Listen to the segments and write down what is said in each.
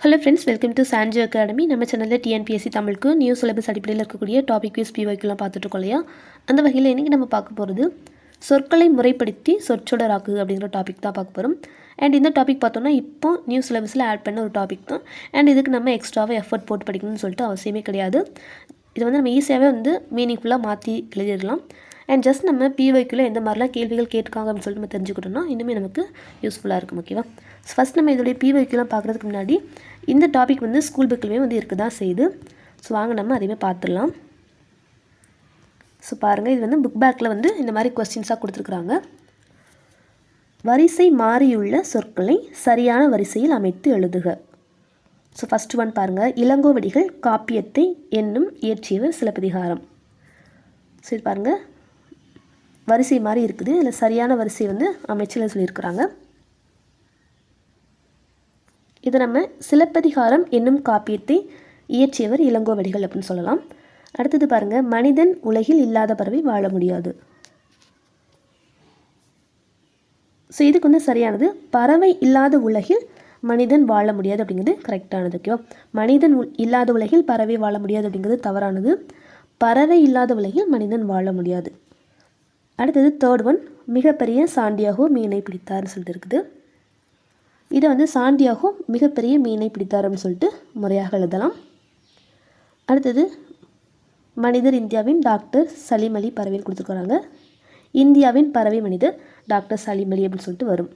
Hello friends welcome to Sanji academy நம்ம சேனலில் TNPSC தமிழுக்கு நியூ சிலபஸ் அடிப்படையில் இருக்கக்கூடிய டாபிக் வைஸ் பிவைக்கெலாம் பார்த்துட்டு இல்லையா? அந்த வகையில் இன்றைக்கி நம்ம பார்க்க போகிறது சொற்களை முறைப்படுத்தி சொற்றொடராக்கு அப்படிங்கிற டாபிக் தான் பார்க்க போகிறோம் அண்ட் இந்த டாபிக் பார்த்தோன்னா இப்போ நியூ சிலபஸில் ஆட் பண்ண ஒரு டாபிக் தான். அண்ட் இதுக்கு நம்ம எக்ஸ்ட்ராவாக எஃபர்ட் போட்டு படிக்கணும்னு சொல்லிட்டு அவசியமே கிடையாது. இது வந்து நம்ம ஈஸியாகவே வந்து மீனிங்ஃபுல்லாக மாற்றி எழுதிடலாம். அண்ட் ஜஸ்ட் நம்ம பிவைக்கில் எந்த மாதிரிலாம் கேள்விகள் கேட்காங்க அப்படின்னு சொல்லிட்டு நம்ம தெரிஞ்சுக்கிட்டோம்னா இன்னுமே நமக்கு யூஸ்ஃபுல்லாக இருக்கும் ஓகேவா ஃபஸ்ட் நம்ம இதோடைய பிவைக்கெலாம் பார்க்குறதுக்கு முன்னாடி இந்த டாபிக் வந்து ஸ்கூல் புக்கிலுமே வந்து இருக்க தான் செய்யுது. ஸோ வாங்க நம்ம அதையுமே பார்த்துடலாம். ஸோ பாருங்கள் இது வந்து புக் பேக்கில் வந்து இந்த மாதிரி கொஸ்டின்ஸாக கொடுத்துருக்குறாங்க. வரிசை மாறியுள்ள சொற்களை சரியான வரிசையில் அமைத்து எழுதுக. ஸோ ஃபஸ்ட் ஒன் பாருங்கள் இளங்கோவடிகள் காப்பியத்தை என்னும் இயற்றியவர் சிலப்பதிகாரம். சரி பாருங்கள் வரிசை மாதிரி இருக்குது. இதில் சரியான வரிசை வந்து அமைச்சரில் சொல்லியிருக்கிறாங்க. இது நம்ம சிலப்பதிகாரம் என்னும் காப்பியத்தை இயற்றியவர் இளங்கோவடிகள் அப்படின்னு சொல்லலாம். அடுத்தது பாருங்கள் மனிதன் உலகில் இல்லாத பறவை வாழ முடியாது. ஸோ இதுக்கு வந்து சரியானது. பறவை இல்லாத உலகில் மனிதன் வாழ முடியாது அப்படிங்கிறது கரெக்டானது ஓகேவா மனிதன் இல்லாத உலகில் பறவை வாழ முடியாது அப்படிங்கிறது தவறானது. பறவை இல்லாத உலகில் மனிதன் வாழ முடியாது. அடுத்தது தேர்ட் ஒன் மிகப்பெரிய சாண்டியாகோ மீனை பிடித்தார்னு சொல்லிட்டு இருக்குது. இதை வந்து சாண்டியாகும் மிகப்பெரிய மீனை பிடித்தார் அப்படின்னு சொல்லிட்டு முறையாக எழுதலாம். அடுத்தது மனிதர் இந்தியாவின் டாக்டர் சலீம் அலி பறவைன்னு கொடுத்துருக்குறாங்க. இந்தியாவின் பறவை மனிதர் டாக்டர் சலீம் அலி அப்படின்னு சொல்லிட்டு வரும்.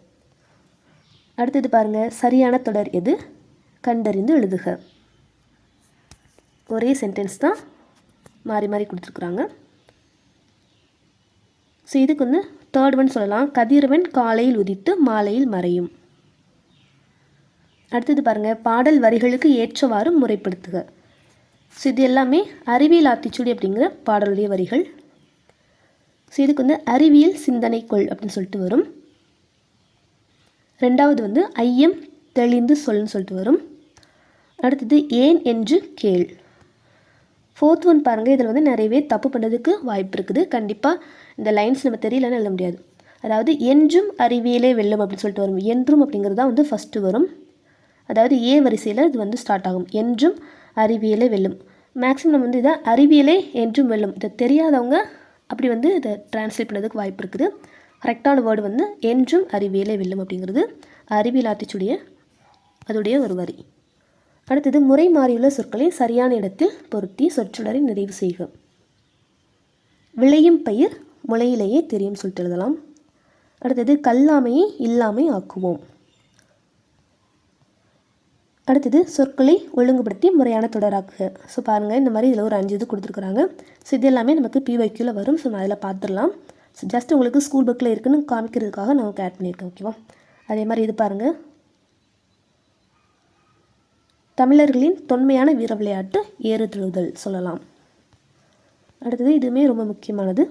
அடுத்தது பாருங்கள் சரியான தொடர் எது? கண்டறிந்து எழுதுக. ஒரே சென்டென்ஸ் தான் மாறி மாறி கொடுத்துருக்குறாங்க. ஸோ இதுக்கு வந்து தேர்ட் ஒன் சொல்லலாம். கதிரவன் காலையில் உதித்து மாலையில் மறையும். அடுத்தது பாருங்கள் பாடல் வரிகளுக்கு ஏற்றவாறு முறைப்படுத்துக. ஸோ இது எல்லாமே அறிவியல் ஆத்திச்சூடி அப்படிங்கிற பாடலுடைய வரிகள். ஸோ இதுக்கு வந்து அறிவியல் சிந்தனை கொள் அப்படின்னு சொல்லிட்டு வரும். ரெண்டாவது வந்து ஐயம் தெளிந்து சொல்லுன்னு சொல்லிட்டு வரும். அடுத்தது ஏன் என்று கேள். ஃபோர்த் ஒன் பாருங்கள் இதில் வந்து நிறையவே தப்பு பண்ணுறதுக்கு வாய்ப்பு இருக்குது. கண்டிப்பாக இந்த லைன்ஸ் நம்ம தெரியலன்னு எழுத முடியாது. அதாவது என்றும் அறிவியலே வெல்லும் அப்படின்னு சொல்லிட்டு வரும். என்றும் அப்படிங்கிறது தான் வந்து ஃபஸ்ட்டு வரும். அதாவது ஏ வரிசையில் இது வந்து ஸ்டார்ட் ஆகும். என்றும் அறிவியலே வெல்லும். மேக்ஸிமம் வந்து இதை அறிவியலே என்றும் வெல்லும். இதை தெரியாதவங்க அப்படி வந்து இதை டிரான்ஸ்லேட் பண்ணுறதுக்கு வாய்ப்பு இருக்குது. கரெக்டான வேர்டு வந்து என்றும் அறிவியலே வெல்லும் அப்படிங்கிறது அறிவியல் ஆத்திச்சுடைய அதோடைய ஒரு வரி. அடுத்தது முறை மாறியுள்ள சொற்களை சரியான இடத்தில் பொருத்தி சொற்றொடரை நிறைவு செய்க. விளையும் பயிர் முளையிலேயே தெரியும் சொல்லிட்டு எழுதலாம். அடுத்தது கல்லாமையை இல்லாமை ஆக்குவோம். அடுத்தது சொற்களை ஒழுங்குபடுத்தி முறையான தொடராக்குக ஸோ பாருங்கள் இந்த மாதிரி இதில் ஒரு அஞ்சு இது கொடுத்துருக்குறாங்க. ஸோ இது எல்லாமே நமக்கு பிவைக்கியூவில் வரும். ஸோ நான் அதில் பார்த்துடலாம். ஸோ ஜஸ்ட் உங்களுக்கு ஸ்கூல் புக்கில் இருக்குன்னு காமிக்கிறதுக்காக நான் ஆட் பண்ணியிருக்கேன் ஓகேவா அதே மாதிரி இது பாருங்கள் தமிழர்களின் தொன்மையான வீர விளையாட்டு ஏறுதழுதல் சொல்லலாம். அடுத்தது இதுவுமே ரொம்ப முக்கியமானது.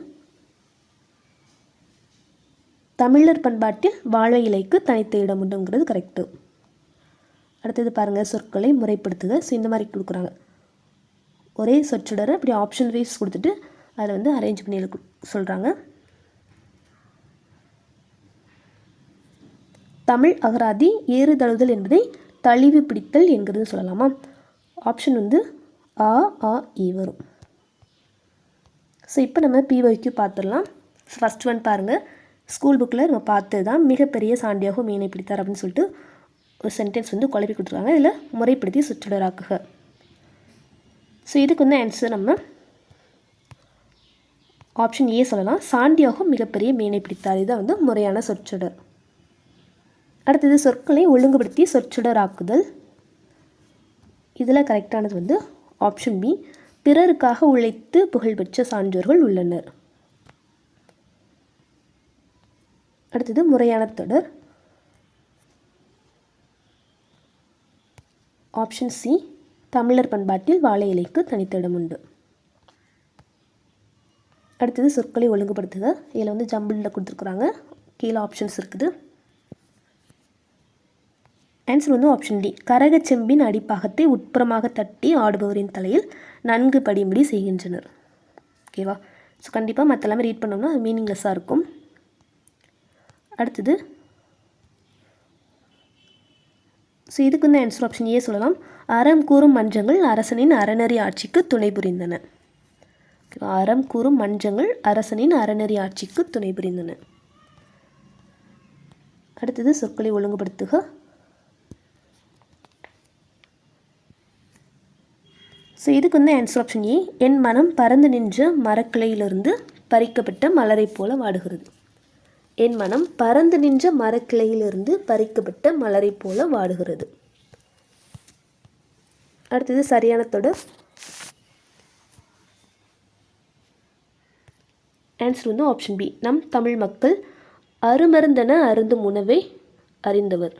தமிழர் பண்பாட்டில் வாழை இலைக்கு தனித்த இடம் உண்டுங்கிறது கரெக்டு அடுத்தது பாருங்கள் சொற்களை முறைப்படுத்துக. ஸோ இந்த மாதிரி கொடுக்குறாங்க. ஒரே சொற்றொடரை அப்படி ஆப்ஷன் வைஸ் கொடுத்துட்டு அதில் வந்து அரேஞ்ச் பண்ணி சொல்கிறாங்க தமிழ் அகராதி ஏறுதழுதல் என்பதை தழிவு பிடித்தல் என்கிறது சொல்லலாமா? ஆப்ஷன் வந்து ஆ ஆ இ வரும். ஸோ இப்போ நம்ம பிஒய்க்கு பார்த்துடலாம் ஃபஸ்ட் ஒன் பாருங்கள் ஸ்கூல் புக்கில் நம்ம பார்த்தது தான் மிகப்பெரிய சாண்டியாகவும் மீனை பிடித்தார் அப்படின்னு சொல்லிட்டு சென்டென்ஸ் வந்து குழப்பி கொடுத்துருக்காங்க. இதில் முறைப்படுத்தி சொற்றொடராக்குக. ஸோ இதுக்கு வந்து ஆன்சர் நம்ம ஆப்ஷன் ஏ சொல்லலாம். சாண்டியாகும் மிகப்பெரிய மீனை பிடித்தார். இதான் வந்து முறையான சொற்றொடர். அடுத்தது சொற்களை ஒழுங்குபடுத்தி சொற்றொடராக்குதல். இதில் கரெக்டானது வந்து ஆப்ஷன் பி பிறருக்காக உழைத்து புகழ்பெற்ற சான்றோர்கள் உள்ளனர். அடுத்தது முறையான தொடர். ஆப்ஷன் சி தமிழர் பண்பாட்டில் வாழை இலைக்கு தனித்த இடம் உண்டு. அடுத்தது சொற்களை ஒழுங்குபடுத்துக. இதில் வந்து ஜம்பிளில் கொடுத்துருக்குறாங்க. கீழே ஆப்ஷன்ஸ் இருக்குது. ஆன்சர் வந்து ஆப்ஷன் டி கரகச் செம்பின் அடிப்பாகத்தை உட்புறமாக தட்டி ஆடுபவரின் தலையில் நன்கு படியும்படி செய்கின்றனர். ஓகேவா ஸோ கண்டிப்பாக மற்ற எல்லாமே ரீட் பண்ணோம்னா அது மீனிங்லெஸ்ஸாக இருக்கும். அடுத்தது ஸோ இதுக்கு வந்து ஆன்சர் ஆப்ஷன் ஏ சொல்லலாம். அறம் கூறும் மன்றங்கள் அரசனின் அறநெறி ஆட்சிக்கு துணை புரிந்தன. அறம் கூறும் மன்றங்கள் அரசனின் அறநெறி ஆட்சிக்கு துணை புரிந்தன. அடுத்தது சொற்களை ஒழுங்குபடுத்துக. ஸோ இதுக்கு வந்து ஆன்சர் ஆப்ஷன் ஏ என் மனம் பறந்து நின்ற மரக்கிளையிலிருந்து பறிக்கப்பட்ட மலரைப் போல வாடுகிறது. என் மனம் பறந்து நின்ற மரக்கிளையிலிருந்து பறிக்கப்பட்ட மலரை போல வாடுகிறது. அடுத்தது சரியான தொடர். ஆன்சர் வந்து ஆப்ஷன் பி நம் தமிழ் மக்கள் அருமருந்தென அருந்தும் உணவை அறிந்தவர்.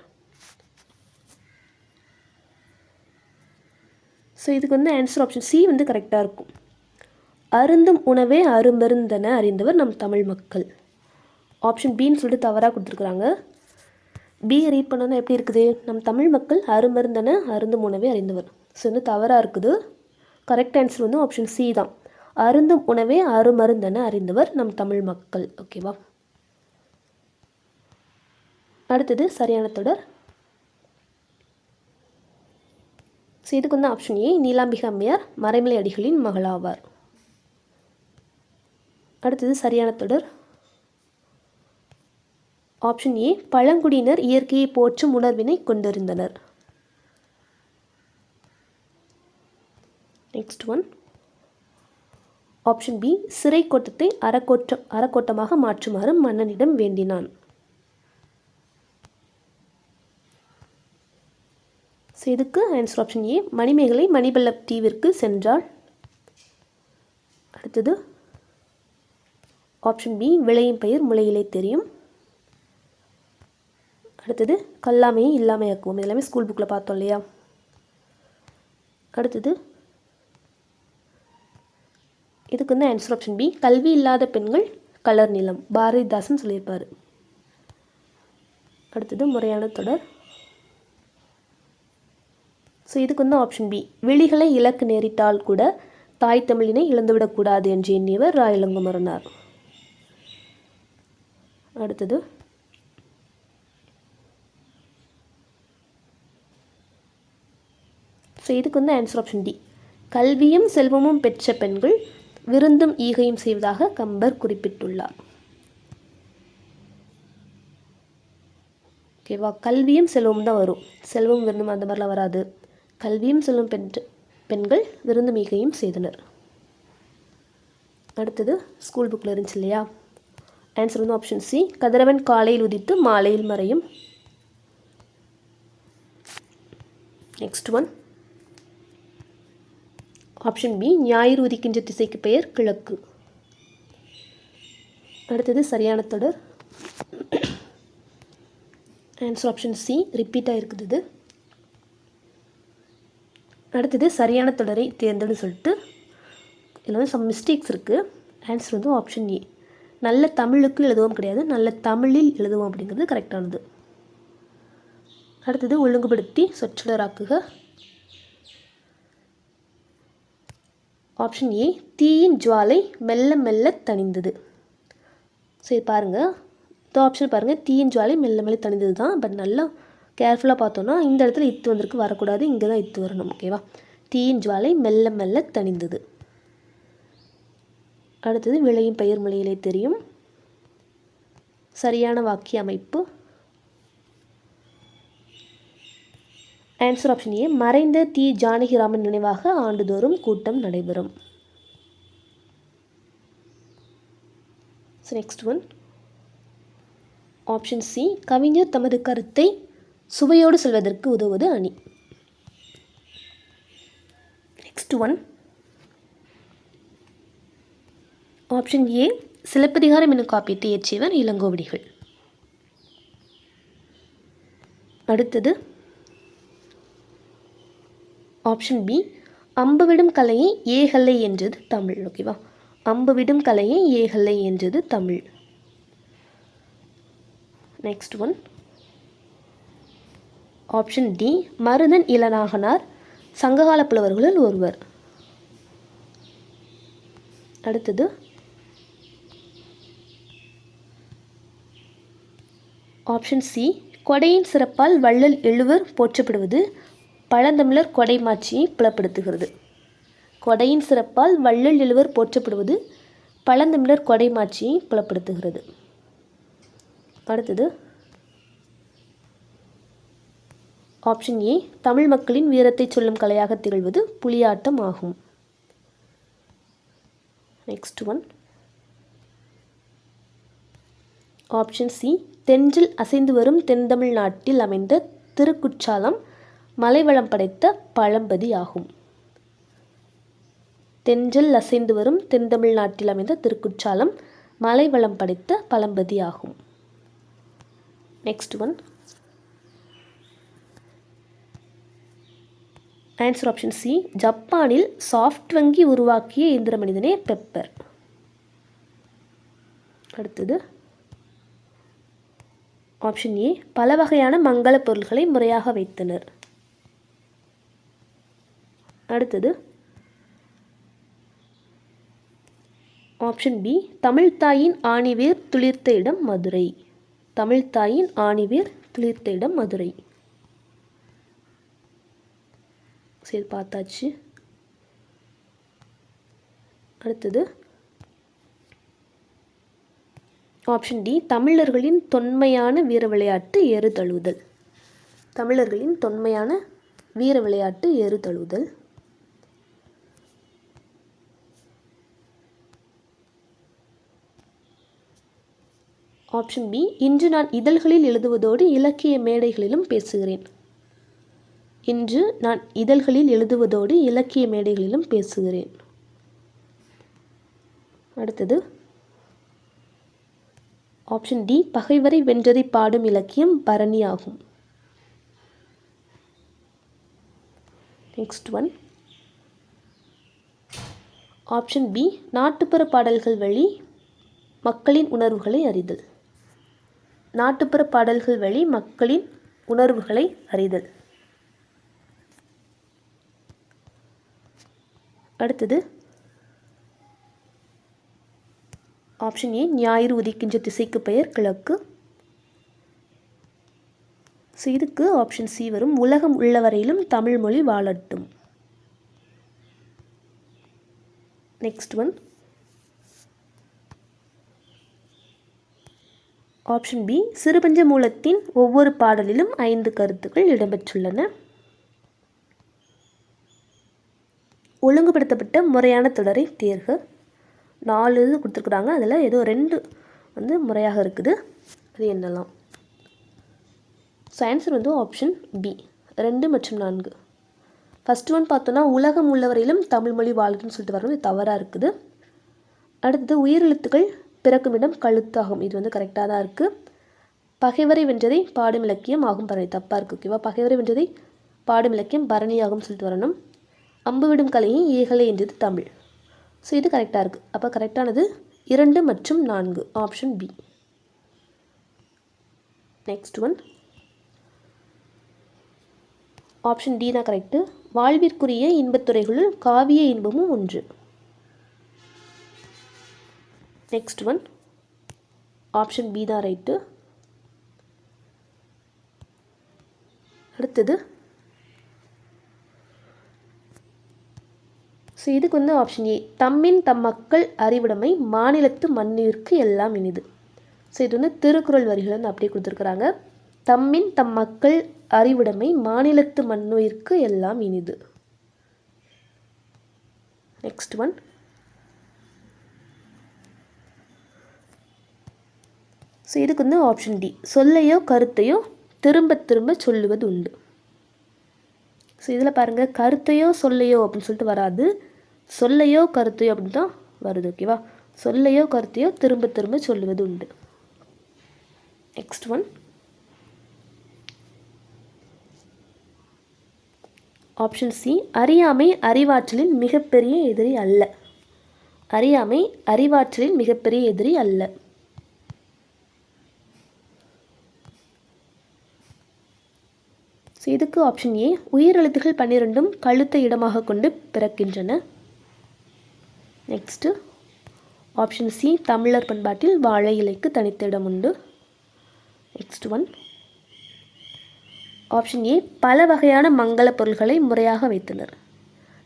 ஸோ இதுக்கு வந்து ஆன்சர் ஆப்ஷன் சி வந்து கரெக்டாக இருக்கும். அருந்தும் உணவே அருமருந்தென அறிந்தவர் நம் தமிழ் மக்கள். ஆப்ஷன் பின்னு சொல்லிட்டு தவறாக கொடுத்துருக்குறாங்க. பி ரீட் பண்ணோன்னா எப்படி இருக்குது? நம் தமிழ் மக்கள் அருமருந்தென அருந்தும் உணவே அறிந்தவர். ஸோ வந்து தவறாக இருக்குது. கரெக்ட் ஆன்சர் வந்து ஆப்ஷன் சி தான். அருந்தும் உணவே அருமருந்தென அறிந்தவர் நம் தமிழ் மக்கள். ஓகேவா அடுத்தது சரியான தொடர். ஸோ இதுக்கு வந்து ஆப்ஷன் ஏ நீலாம்பிகை அம்மையார் மறைமலை அடிகளின் மகளாவார். அடுத்தது சரியான தொடர். ஆப்ஷன் ஏ பழங்குடியினர் இயற்கையை போற்றும் உணர்வினை கொண்டிருந்தனர். நெக்ஸ்ட் ஒன் ஆப்ஷன் பி சிறை கோட்டத்தை அறக்கோட்டம் அறக்கோட்டமாக மாற்றுமாறு மன்னனிடம் வேண்டினான். ஸோ இதுக்கு ஆன்சர் ஆப்ஷன் ஏ மணிமேகலை மணிபல்ல தீவிற்கு சென்றாள். அடுத்தது ஆப்ஷன் பி விளையும் பெயர் முளையிலே தெரியும். அடுத்தது கல்லாமையும் இல்லாமையாக்குவோம் எல்லாமே ஸ்கூல் புக்கில் பார்த்தோம் இல்லையா? அடுத்தது இதுக்கு வந்து ஆன்சர் ஆப்ஷன் பி கல்வி இல்லாத பெண்கள் கலர் நிலம். பாரதிதாசன் சொல்லியிருப்பார். அடுத்தது முறையான தொடர். ஸோ இதுக்கு வந்து ஆப்ஷன் பி விழிகளை இலக்கு நேரிட்டால் கூட தாய் தமிழினை இழந்துவிடக்கூடாது என்று எண்ணியவர் ராயலங்குமரனார். அடுத்தது ஸோ இதுக்கு வந்து ஆன்சர் ஆப்ஷன் டி கல்வியும் செல்வமும் பெற்ற பெண்கள் விருந்தும் ஈகையும் செய்வதாக கம்பர் குறிப்பிட்டுள்ளார். ஓகேவா கல்வியும் செல்வமும் தான் வரும். செல்வம் விருந்தும் அந்த மாதிரிலாம் வராது. கல்வியும் செல்வம் பெற்ற பெண்கள் விருந்தும் ஈகையும் செய்தனர். அடுத்தது ஸ்கூல் புக்கில் இருந்துச்சு இல்லையா? ஆன்சர் வந்து ஆப்ஷன் சி கதிரவன் காலையில் உதித்து மாலையில் மறையும். நெக்ஸ்ட் ஒன் ஆப்ஷன் பி ஞாயிறு உதிக்கின்ற திசைக்கு பெயர் கிழக்கு. அடுத்தது சரியான தொடர். ஆன்சர் ஆப்ஷன் சி ரிப்பீட்டாக இருக்குது. இது அடுத்தது சரியான தொடரை தேர்ந்தெடு சொல்லிட்டு இதில் வந்து சம் மிஸ்டேக்ஸ் இருக்குது ஆன்சர் வந்து ஆப்ஷன் ஏ நல்ல தமிழுக்கு எழுதுவோம் கிடையாது. நல்ல தமிழில் எழுதுவோம் அப்படிங்கிறது கரெக்டானது அடுத்தது ஒழுங்குபடுத்தி சொற்றொடராக்குக. ஆப்ஷன் ஏ தீயின் ஜுவாலை மெல்ல மெல்ல தணிந்தது. சரி பாருங்கள் இந்த ஆப்ஷன் பாருங்கள் தீயின் ஜுவாலை மெல்ல மெல்ல தணிந்தது தான். பட் நல்லா கேர்ஃபுல்லாக பார்த்தோன்னா இந்த இடத்துல இத்து வந்திருக்கு வரக்கூடாது. இங்கே தான் இத்து வரணும். ஓகேவா தீயின் ஜுவாலை மெல்ல மெல்ல தணிந்தது. அடுத்தது விளையும் பெயர் மொழியிலே தெரியும். சரியான வாக்கிய அமைப்பு. ஆன்சர் ஆப்ஷன் ஏ மறைந்த தி ஜானகிராமன் நினைவாக ஆண்டுதோறும் கூட்டம் நடைபெறும். So next one option C கவிஞர் தமது கருத்தை சுவையோடு செல்வதற்கு உதவுவது அணி. Next one option A Silappathikaram என்னும் காப்பியத்தை இயற்றியவர் இளங்கோவடிகள். அடுத்தது ஆப்ஷன் பி அம்பு விடும் கலையை ஏகல்லை என்றது தமிழ். ஓகேவா அம்பு விடும் கலையை ஏகல்லை என்றது Tamil. Next one option D Maruthan Ilanaganar சங்ககால புலவர்களுள் ஒருவர். அடுத்தது ஆப்ஷன் சி கொடையின் சிறப்பால் வள்ளல் எழுவர் போற்றப்படுவது பழந்தமிழர் கொடைமாட்சியை புலப்படுத்துகிறது. கொடையின் சிறப்பால் வள்ளல் எழுவர் போற்றப்படுவது பழந்தமிழர் கொடைமாட்சியை புலப்படுத்துகிறது. அடுத்தது ஆப்ஷன் ஏ தமிழ் மக்களின் வீரத்தை சொல்லும் கலையாக திகழ்வது புலியாட்டம் ஆகும். நெக்ஸ்ட் ஒன் ஆப்ஷன் சி தென்றில் அசைந்து வரும் தென்தமிழ்நாட்டில் அமைந்த திருக்குற்றாலம் மலைவளம் படைத்த பழம்பதி ஆகும் தென்றல் அசைந்து வரும் தென்தமிழ்நாட்டில் அமைந்த திருக்குற்றாலம் மலைவளம் படைத்த பழம்பதி ஆகும் next one answer option C ஜப்பானில் சாஃப்ட் வங்கி உருவாக்கிய இயந்திர மனிதனே பெப்பர் அடுத்தது. ஆப்ஷன் ஏ பல வகையான மங்கள பொருள்களை முறையாக வைத்தனர். அடுத்தது ஆப்ஷன் பி தமிழ்தாயின் ஆணிவேர் துளிர்த்த இடம் மதுரை. தமிழ்தாயின் ஆணிவேர் துளிர்த்த இடம் மதுரை. சரி பார்த்தாச்சு. அடுத்தது ஆப்ஷன் டி தமிழர்களின் தொன்மையான வீர விளையாட்டு எரு தழுவுதல். தமிழர்களின் தொன்மையான வீர விளையாட்டு எரு தழுவுதல். ஆப்ஷன் பி இன்று நான் இதழ்களில் எழுதுவதோடு இலக்கிய மேடைகளிலும் பேசுகிறேன். இன்று நான் இதழ்களில் எழுதுவதோடு இலக்கிய மேடைகளிலும் பேசுகிறேன். அடுத்தது ஆப்ஷன் டி பகைவரை வென்றதை பாடும் இலக்கியம் பரணி ஆகும். நெக்ஸ்ட் ஒன் ஆப்ஷன் பி நாட்டுப்புற பாடல்கள் வழி மக்களின் உணர்வுகளை அறிதல். நாட்டுப்புற பாடல்கள் வழி மக்களின் உணர்வுகளை அறிதல். அடுத்தது ஆப்ஷன் ஏ ஞாயிறு உதிக்கின்ற திசைக்கு பெயர் கிழக்கு. ஸோ இதுக்கு ஆப்ஷன் சி வரும். உலகம் உள்ளவரையிலும் தமிழ் மொழி வாழட்டும். நெக்ஸ்ட் ஒன் ஆப்ஷன் பி சிறுபஞ்ச மூலத்தின் ஒவ்வொரு பாடலிலும் ஐந்து கருத்துக்கள் இடம்பெற்றுள்ளன. ஒழுங்குபடுத்தப்பட்ட முறையான தொடரை தேர்க. நாலு இது கொடுத்துருக்குறாங்க. அதில் ஏதோ ரெண்டு வந்து முறையாக இருக்குது. அது என்னலாம்? ஸோ ஆன்சர் வந்து ஆப்ஷன் பி ரெண்டு மற்றும் நான்கு. ஃபஸ்ட் ஒன் பார்த்தோன்னா உலகம் உள்ளவரையிலும் தமிழ் மொழி வாழ்க்கைன்னு சொல்லிட்டு வரணும் இது தவறாக இருக்குது. அடுத்தது உயிரெழுத்துக்கள் பிறக்கும் இடம் கழுத்தாகும். இது வந்து கரெக்டாக தான் இருக்குது பகைவரை வென்றதை பாடும் இலக்கியம் ஆகும். பரணி தப்பாக இருக்குது ஓகேவா பகைவரை வென்றதை பாடும் இலக்கியம் பரணியாகும் சொல்லிட்டு வரணும். அம்பு விடும் கலையை ஏகலை என்றது தமிழ். ஸோ இது கரெக்டாக இருக்குது அப்போ கரெக்டானது இரண்டு மற்றும் நான்கு. Option B next one option D தான் கரெக்டு வாழ்விற்குரிய இன்பத்துறைகளுள் காவிய இன்பமும் ஒன்று. நெக்ஸ்ட் ஒன் ஆப்ஷன் பி தான் ரைட்டு அடுத்தது. ஸோ இதுக்கு வந்து ஆப்ஷன் ஏ தம்மின் தம் மக்கள் அறிவுடைமை மாநிலத்து மண்ணிற்கு எல்லாம் இனிது. ஸோ இது வந்து திருக்குறள் வரிகள் வந்து அப்படியே கொடுத்துருக்குறாங்க. தம்மின் தம் மக்கள் அறிவுடைமை மாநிலத்து மண்ணுயிர்க்கு எல்லாம் இனிது. நெக்ஸ்ட் ஒன் ஸோ இதுக்கு வந்து ஆப்ஷன் டி சொல்லையோ கருத்தையோ திரும்ப திரும்ப சொல்லுவது உண்டு ஸோ இதில் பாருங்கள் கருத்தையோ சொல்லையோ அப்படின்னு சொல்லிட்டு வராது. சொல்லையோ கருத்தையோ அப்படின்னு தான் வருது ஓகேவா சொல்லையோ கருத்தையோ திரும்ப திரும்ப சொல்லுவது உண்டு நெக்ஸ்ட் ஒன் ஆப்ஷன் சி அறியாமை அறிவாற்றலின் மிகப்பெரிய எதிரி அல்ல. அறியாமை அறிவாற்றலின் மிகப்பெரிய எதிரி அல்ல. இதுக்கு ஆப்ஷன் ஏ உயிரெழுத்துகள் பன்னிரெண்டும் கழுத்தை இடமாக கொண்டு பிறக்கின்றன. நெக்ஸ்ட்டு ஆப்ஷன் சி தமிழர் பண்பாட்டில் வாழை இலைக்கு தனித்த இடம் உண்டு. நெக்ஸ்ட் ஒன் ஆப்ஷன் ஏ பல வகையான மங்கள பொருள்களை முறையாக வைத்தனர்.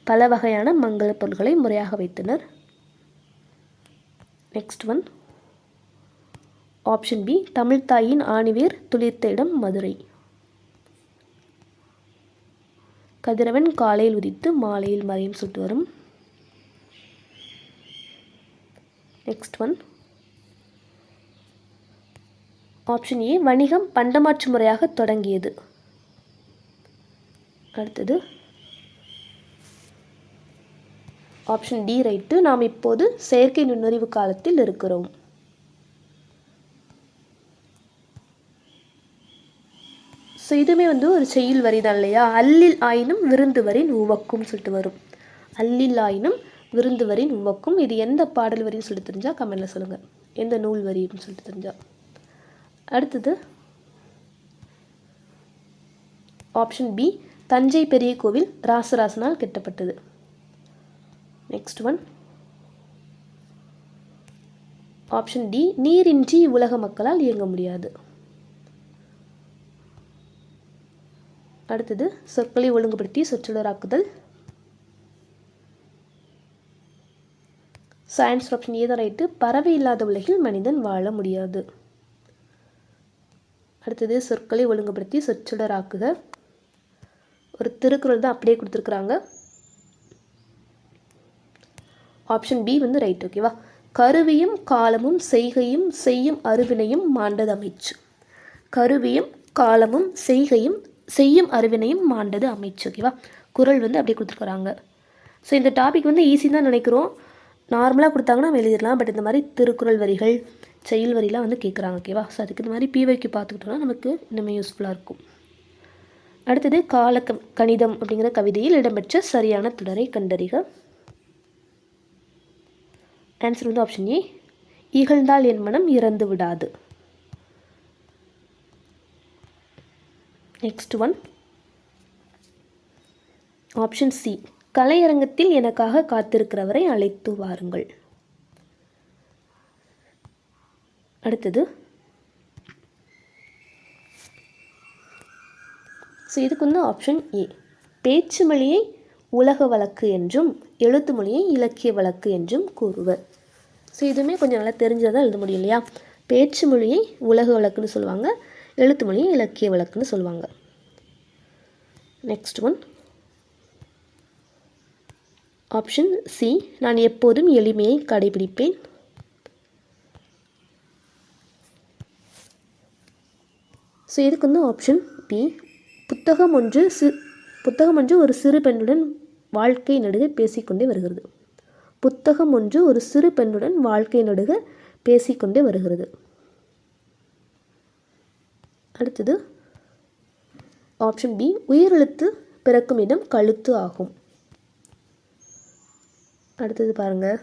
பல வகையான மங்கள பொருள்களை முறையாக வைத்தனர். நெக்ஸ்ட் ஒன் ஆப்ஷன் பி தமிழ்தாயின் ஆணிவேர் துளிர்த்த இடம் மதுரை. கதிரவன் காலையில் உதித்து மாலையில் மறையும் சொல்லிட்டு வரும். நெக்ஸ்ட் ஒன் ஆப்ஷன் ஏ வணிகம் பண்டமாற்று முறையாக தொடங்கியது. அடுத்தது. ஆப்ஷன் டி ரைட்டு நாம் இப்போது செயற்கை நுண்ணறிவு காலத்தில் இருக்கிறோம். ஸோ இதுவுமே வந்து ஒரு செய்யுள் வரி தான் இல்லையா? அல்லில் ஆயினும் விருந்துவரின் உவக்கும் சொல்லிட்டு வரும். அல்லில் ஆயினும் விருந்து வரின் உவக்கும். இது எந்த பாடல் வரின்னு சொல்லிட்டு தெரிஞ்சால் கமெண்டில் சொல்லுங்கள் எந்த நூல் வரின்னு சொல்லிட்டு தெரிஞ்சால் அடுத்தது ஆப்ஷன் பி தஞ்சை பெரிய கோவில் ராசராசனால் கெட்டப்பட்டது. நெக்ஸ்ட் ஒன் ஆப்ஷன் டி நீரின்றி உலக மக்களால் இயங்க முடியாது. அடுத்தது சொற்களை ஒழுங்குபடுத்தி சொற்றொடராக்குதல். சயின்ஸ் ஆப்ஷன் ஏதோ ரைட்டு பறவை இல்லாத உலகில் மனிதன் வாழ முடியாது. அடுத்தது சொற்களை ஒழுங்குபடுத்தி சொற்றொடராக்குக ஒரு திருக்குறள் தான் அப்படியே கொடுத்துருக்குறாங்க. ஆப்ஷன் பி வந்து ரைட் ஓகேவா கருவியும் காலமும் செய்கையும் செய்யும் அருவினையும் மாண்டது அமைச்சு கருவியும் காலமும் செய்கையும் செய்யும் அறிவினையும் மாண்டது அமைச்சு ஓகேவா குரல் வந்து அப்படியே கொடுத்துருக்குறாங்க. ஸோ இந்த டாபிக் வந்து ஈஸி தான் நினைக்கிறோம். நார்மலாக கொடுத்தாங்கன்னா நம்ம எழுதிடலாம். பட் இந்த மாதிரி திருக்குறள் வரிகள் செயல் வரிலாம் வந்து கேட்குறாங்க ஓகேவா ஸோ அதுக்கு இந்த மாதிரி பிவைக்கு பார்த்துக்கிட்டோம்னா நமக்கு இன்னுமே யூஸ்ஃபுல்லாக இருக்கும். அடுத்தது கால கணிதம் அப்படிங்கிற கவிதையில் இடம்பெற்ற சரியான தொடரை கண்டறிக. ஆன்சர் வந்து ஆப்ஷன் ஏ இகழ்ந்தால் என் மனம் இறந்து விடாது நெக்ஸ்ட் ஒன் ஆப்ஷன் சி கலையரங்கத்தில் எனக்காக காத்திருக்கிறவரை அழைத்து வாருங்கள். அடுத்தது. ஸோ இதுக்கு வந்து ஆப்ஷன் ஏ பேச்சு மொழியை உலக வழக்கு என்றும் எழுத்து மொழியை இலக்கிய வழக்கு என்றும் கூறுவர். ஸோ இதுவுமே கொஞ்சம் நல்லா தெரிஞ்சதாக எழுத முடியும் இல்லையா? பேச்சு மொழியை உலக வழக்குன்னு சொல்லுவாங்க. எழுத்து மொழியை இலக்கிய வழக்குன்னு சொல்லுவாங்க. நெக்ஸ்ட் ஒன் ஆப்ஷன் சி நான் எப்போதும் எளிமையை கடைபிடிப்பேன். ஸோ இதுக்கு வந்து ஆப்ஷன் பி புத்தகம் ஒன்று சி புத்தகம் ஒன்று ஒரு சிறு பெண்ணுடன் வாழ்க்கை நடுக பேசிக்கொண்டே வருகிறது. புத்தகம் ஒன்று ஒரு சிறு பெண்ணுடன் வாழ்க்கை நடுக பேசிக்கொண்டே வருகிறது. அடுத்தது ஆப்ஷன் பி உயிரெழுத்து பிறக்கும் இடம் கழுத்து ஆகும். அடுத்தது பாருங்கள்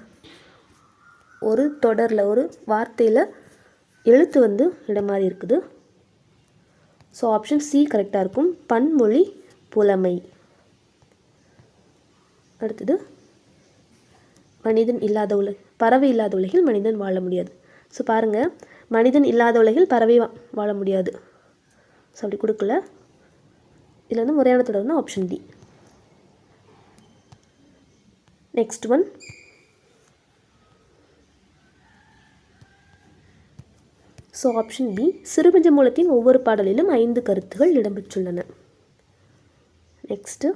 ஒரு தொடரில் ஒரு வார்த்தையில் எழுத்து வந்து இடம் மாதிரி இருக்குது. ஸோ ஆப்ஷன் சி கரெக்டாக இருக்கும். பன்மொழி புலமை. அடுத்தது மனிதன் இல்லாத உலக பறவை இல்லாத உலகில் மனிதன் வாழ முடியாது. ஸோ பாருங்கள் மனிதன் இல்லாத உலகில் பறவை வாழ முடியாது. ஸோ அப்படி கொடுக்கல. இதில் வந்து முறையான தொடர்னா option D next one so option B சிறுபஞ்ச மூலத்தின் ஒவ்வொரு பாடலிலும் ஐந்து கருத்துகள் இடம்பெற்றுள்ளன. நெக்ஸ்ட்டு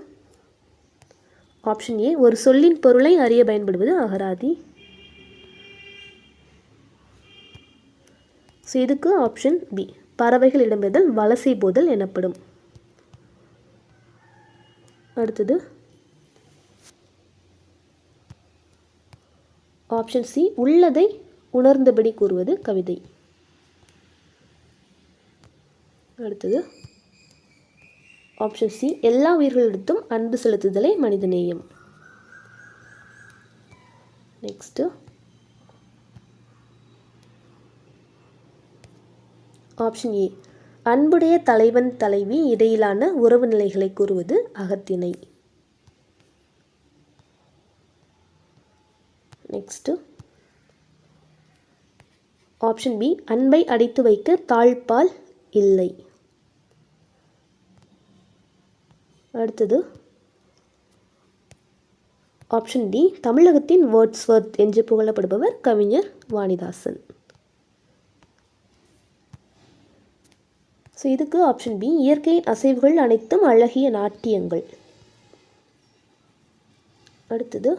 ஆப்ஷன் ஏ ஒரு சொல்லின் பொருளை அறிய பயன்படுவது அகராதி. ஸோ இதுக்கு ஆப்ஷன் பி பறவைகள் வலசை போதல் எனப்படும். அடுத்தது ஆப்ஷன் சி உள்ளதை உணர்ந்தபடி கூறுவது கவிதை. அடுத்தது ஆப்ஷன் சி எல்லா உயிர்களிடத்தும் அன்பு செலுத்துதலே மனிதநேயம். நெக்ஸ்ட்டு ஆப்ஷன் ஏ அன்புடைய தலைவன் தலைவி இடையிலான உறவு நிலைகளை கூறுவது அகத்திணை. நெக்ஸ்ட்டு ஆப்ஷன் பி அன்பை அடைத்து வைக்க தாழ்பால் இல்லை. அடுத்தது ஆப்ஷன் டி தமிழகத்தின் வேர்ட்ஸ்வர்த் என்று புகழப்படுபவர் கவிஞர் வாணிதாசன். ஸோ இதுக்கு ஆப்ஷன் பி இயற்கையின் அசைவுகள் அனைத்தும் அழகிய நாட்டியங்கள். அடுத்தது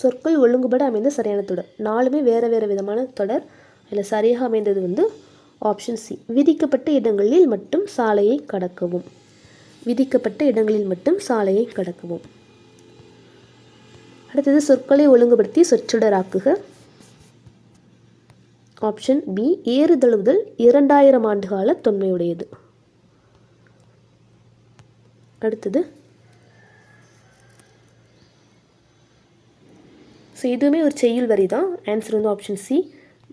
சொற்கள் ஒழுங்குபட அமைந்த சரியான தொடர். நாலுமே வேறு வேறு விதமான தொடர். அதில் சரியாக அமைந்தது வந்து ஆப்ஷன் சி விதிக்கப்பட்ட இடங்களில் மட்டும் சாலையை கடக்கவும். விதிக்கப்பட்ட இடங்களில் மட்டும் சாலையை கடக்கவும். அடுத்தது சொற்களை ஒழுங்குபடுத்தி சொற்றொடராக்குக. ஆப்ஷன் பி ஏறுதழுவுதல் இரண்டாயிரம் ஆண்டுகால தொன்மையுடையது. அடுத்தது. ஸோ இதுவுமே ஒரு செய்யுள் வரி தான் ஆன்சர் வந்து ஆப்ஷன் சி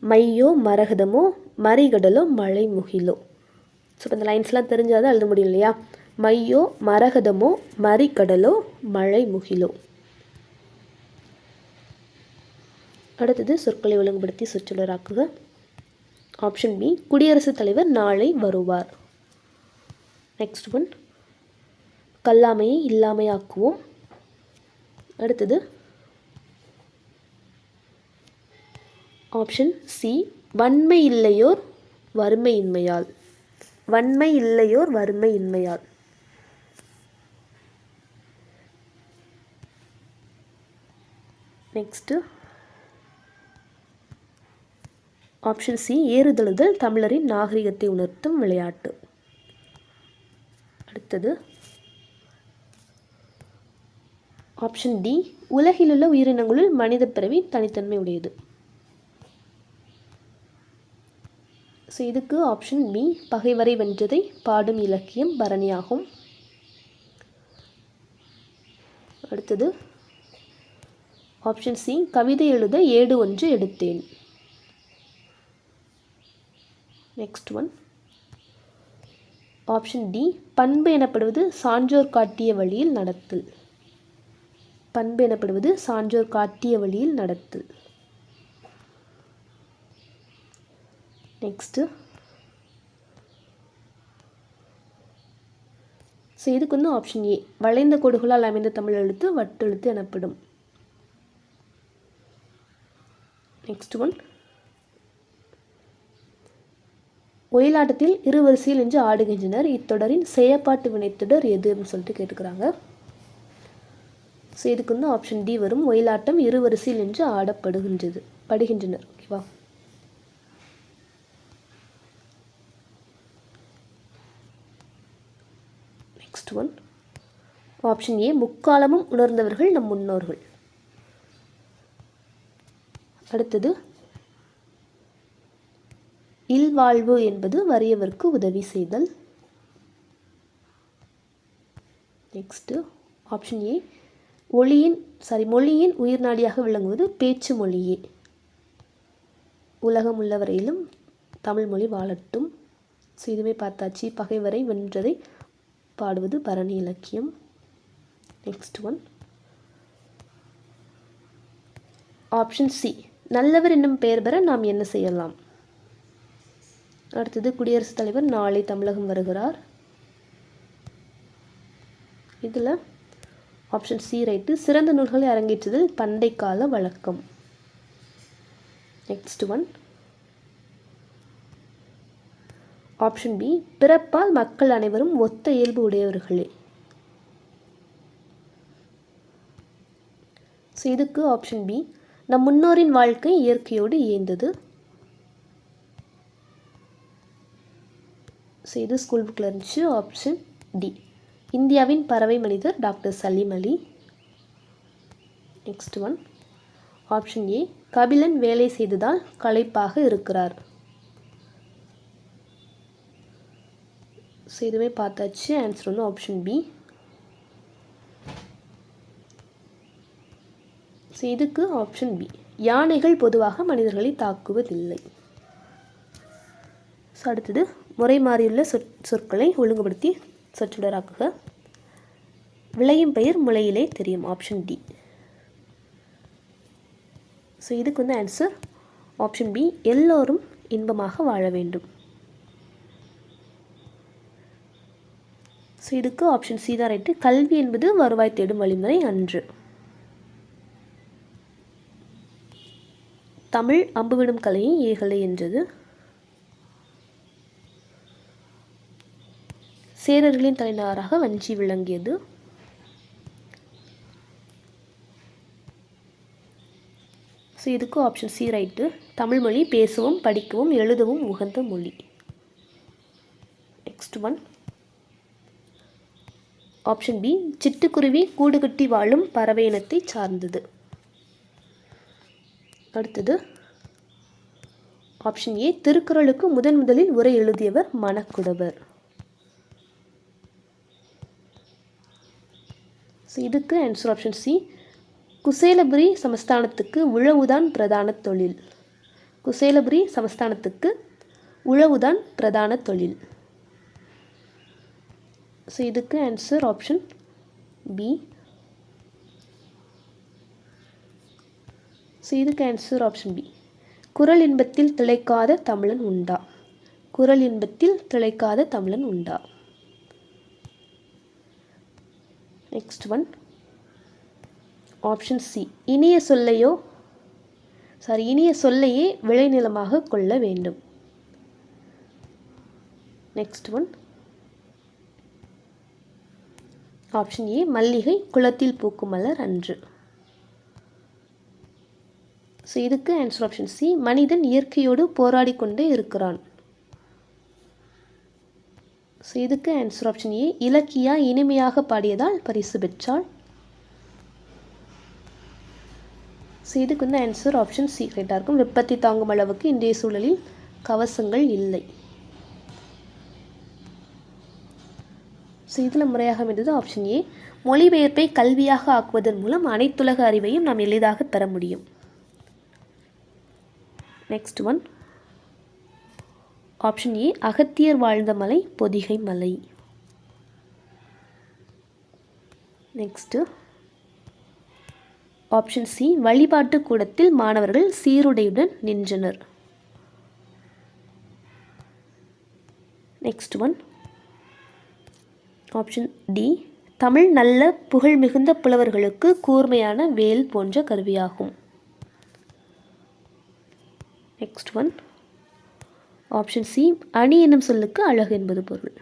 மையோ மரகதமோ மறிகடலோ மழை முகிலோ. ஸோ இப்போ இந்த லைன்ஸ்லாம் தெரிஞ்சால் தான் எழுத முடியும் இல்லையா? மையோ மரகதமோ மறிகடலோ மழை முகிலோ. அடுத்தது சொற்களை ஒழுங்குபடுத்தி சொற்றொடராக்குக. ஆப்ஷன் பி குடியரசுத் தலைவர் நாளை வருவார். நெக்ஸ்ட் ஒன் கல்லாமையை இல்லாமையாக்குவோம். அடுத்தது ஆப்ஷன் சி வன்மை இல்லையோர் வறுமையின்மையால். வன்மை இல்லையோர் வறுமையின்மையால். நெக்ஸ்ட்டு ஆப்ஷன் சி ஏறுதழுதல் தமிழரின் நாகரிகத்தை உணர்த்தும் விளையாட்டு. அடுத்தது. ஆப்ஷன் டி உலகிலுள்ள உயிரினங்களுள் மனித பிறவி தனித்தன்மை உடையது. ஸோ இதுக்கு ஆப்ஷன் பி பகைவரை வென்றதை பாடும் இலக்கியம் பரணியாகும். அடுத்தது. ஆப்ஷன் சி கவிதை எழுத ஏடு ஒன்று எடுத்தேன். நெக்ஸ்ட் ஒன் ஆப்ஷன் டி பண்பு எனப்படுவது சான்றோர் காட்டிய வழியில் நடத்தல். பண்பு எனப்படுவது சான்றோர் காட்டிய வழியில் நடத்தல். நெக்ஸ்ட்டு ஸோ இதுக்கு வந்து ஆப்ஷன் ஏ வளைந்த கோடுகளால் அமைந்த தமிழ் எழுத்து வட்டெழுத்து எனப்படும். நெக்ஸ்ட் ஒன் ஒயிலாட்டத்தில் இரு வரிசையில் என்று ஆடுகின்றனர். இத்தொடரின் செயப்பாட்டு வினைத்தொடர் எது அப்படின்னு சொல்லிட்டு கேட்டுக்கிறாங்க. ஸோ இதுக்கு வந்து ஆப்ஷன் டி வரும். ஒயிலாட்டம் இரு வரிசையில் நின்று ஆடப்படுகின்றது படுகின்றனர். ஓகேவா நெக்ஸ்ட் ஒன் ஆப்ஷன் ஏ முக்காலமும் உணர்ந்தவர்கள் நம் முன்னோர்கள். அடுத்தது இல்வாழ்வு என்பது வறியவர்க்கு உதவி செய்தல். நெக்ஸ்ட்டு ஆப்ஷன் ஏ ஒளியின் சாரி மொழியின் உயிர்நாடியாக விளங்குவது பேச்சு மொழியே. உலகம் உள்ளவரையிலும் தமிழ் மொழி வாழட்டும். ஸோ இதுவே பார்த்தாச்சு. பகைவரை வென்றதை பாடுவது பரணி இலக்கியம். நெக்ஸ்ட் ஒன் ஆப்ஷன் சி நல்லவர் என்னும் பெயர் பெற நாம் என்ன செய்யலாம்? அடுத்தது குடியரசுத் தலைவர் நாளை தமிழகம் வருகிறார். இதில் ஆப்ஷன் சி ரைட்டு சிறந்த நூல்களை அரங்கேற்றதில் பண்டை கால வழக்கம். நெக்ஸ்ட் ஒன் ஆப்ஷன் பி பிறப்பால் மக்கள் அனைவரும் ஒத்த இயல்பு உடையவர்களே. ஸோ இதுக்கு ஆப்ஷன் பி நம் முன்னோரின் வாழ்க்கை இயற்கையோடு இயந்தது. ஸோ இது ஸ்கூல் புக்கில் இருந்துச்சு. ஆப்ஷன் டி இந்தியாவின் பறவை மனிதர் doctor Salim Ali. Next one option A Kapilan வேலை செய்ததால் களைப்பாக இருக்கிறார். ஸோ இதுவே பார்த்தாச்சு. ஆன்சர் வந்து ஆப்ஷன் பி ஸோ இதுக்கு ஆப்ஷன் பி யானைகள் பொதுவாக மனிதர்களை தாக்குவதில்லை. ஸோ அடுத்தது முறை மாறியுள்ள சொற் சொற்களை ஒழுங்குபடுத்தி சொற்றொடராக்குக. விளையும் பெயர் முளையிலே தெரியும் ஆப்ஷன் டி ஸோ இதுக்கு வந்து ஆன்சர் ஆப்ஷன் பி எல்லோரும் இன்பமாக வாழ வேண்டும். ஸோ இதுக்கு ஆப்ஷன் சி தான் ரைட்டு கல்வி என்பது வருவாய் தேடும் வழிமுறை அன்று. தமிழ் அம்புவிடும் கலையை ஏகலை என்றது. சேரர்களின் தலைநகராக வஞ்சி விளங்கியது. ஸோ இதுக்கு ஆப்ஷன் சி ரைட்டு தமிழ் மொழி பேசவும் படிக்கவும் எழுதவும் உகந்த மொழி. நெக்ஸ்ட் ஒன் ஆப்ஷன் பி சிட்டுக்குருவி கூடு கட்டி வாழும் பறவை இனத்தை சார்ந்தது. அடுத்தது. ஆப்ஷன் ஏ திருக்குறளுக்கு முதன் முதலில் உரை எழுதியவர் மணக்குடவர். இதுக்கு ஆன்சர் ஆப்ஷன் சி. குசேலபுரி சமஸ்தானத்துக்கு உழவுதான் பிரதான தொழில். குசேலபுரி சமஸ்தானத்துக்கு உழவுதான் பிரதான தொழில். ஸோ இதுக்கு ஆன்சர் ஆப்ஷன் பி ஸோ இதுக்கு ஆன்சர் ஆப்ஷன் பி குரல் இன்பத்தில் திளைக்காத தமிழன் உண்டா? குரல் இன்பத்தில் திளைக்காத தமிழன் உண்டா? நெக்ஸ்ட் ஒன் ஆப்ஷன் சி இனிய சொல்லையோ சாரி இனிய சொல்லையே விளைநிலமாக கொள்ள வேண்டும். நெக்ஸ்ட் ஒன் ஆப்ஷன் ஏ மல்லிகை குளத்தில் பூக்கும் மலர் அன்று. ஸோ இதுக்கு ஆன்சர் ஆப்ஷன் சி மனிதன் இயற்கையோடு போராடி கொண்டே இருக்கிறான். ஸோ இதுக்கு ஆன்சர் ஆப்ஷன் ஏ இலக்கியா இனிமையாக பாடியதால் பரிசு பெற்றாள். ஸோ இதுக்கு வந்து ஆன்சர் ஆப்ஷன் சி கரெக்டாக இருக்கும். வெப்பத்தை தாங்கும் அளவுக்கு இன்றைய சூழலில் கவசங்கள் இல்லை. ஸோ இதில் முறையாக அமைந்தது ஆப்ஷன் ஏ மொழிபெயர்ப்பை கல்வியாக ஆக்குவதன் மூலம் அனைத்துலக அறிவையும் நாம் எளிதாக பெற முடியும். Next one option A Agathiyar வாழ்ந்த மலை பொதிகை மலை. நெக்ஸ்ட்டு ஆப்ஷன் சி வழிபாட்டு கூடத்தில் மாணவர்கள் சீருடையுடன் நின்றனர். Next one option D Tamil நல்ல புகழ் மிகுந்த புலவர்களுக்கு கூர்மையான வேல் போன்ற கருவியாகும். நெக்ஸ்ட் ஒன் ஆப்ஷன் சி அணி என்னும் சொல்லுக்கு அழகு என்பது பொருள்.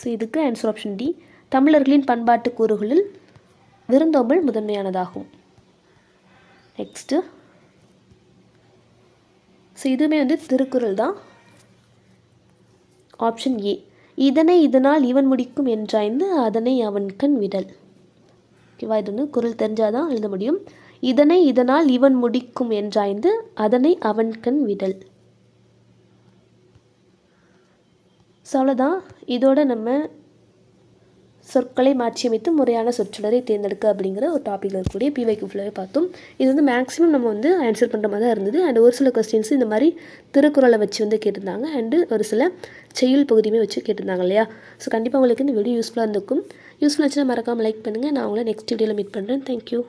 ஸோ இதுக்கு ஆன்சர் ஆப்ஷன் டி தமிழர்களின் பண்பாட்டு கூறுகளில் விருந்தோம்பல் முதன்மையானதாகும். நெக்ஸ்ட்டு ஸோ இதுவுமே வந்து திருக்குறள் தான். ஆப்ஷன் ஏ இதனை இதனால் இவன் முடிக்கும் என்றாய்ந்து அதனை அவன் கண் விடல். ஓகேவா இது வந்து குரல் தெரிஞ்சாதான் எழுத முடியும். இதனை இதனால் இவன் முடிக்கும் என்றாய்ந்து அதனை அவன் கண் விடல். ஸோ அவ்வளோதான் இதோட நம்ம சொற்களை மாற்றியமைத்து முறையான சொற்றொடரை தேர்ந்தெடுக்க அப்படிங்கிற ஒரு டாப்பிக்கில் இருக்கக்கூடிய பிவைக்கு ஃபுல்லாகவே பார்த்தோம். இது வந்து மேக்ஸிமம் நம்ம வந்து ஆன்சர் பண்ணுற மாதிரி தான் இருந்தது. அண்ட் ஒரு சில கொஸ்டின்ஸ் இந்த மாதிரி திருக்குறளை வச்சு வந்து கேட்டிருந்தாங்க. அண்டு ஒரு சில செய்யுள் பகுதியுமே வச்சு கேட்டிருந்தாங்க இல்லையா? ஸோ கண்டிப்பாக உங்களுக்கு இந்த வீடியோ யூஸ்ஃபுல்லாக இருந்திருக்கும். யூஸ்ஃபுல்லாக வச்சுன்னா மறக்காமல் லைக் பண்ணுங்கள் நான் உங்களை நெக்ஸ்ட் வீடியோவில் மீட் பண்ணுறேன் தேங்க்யூ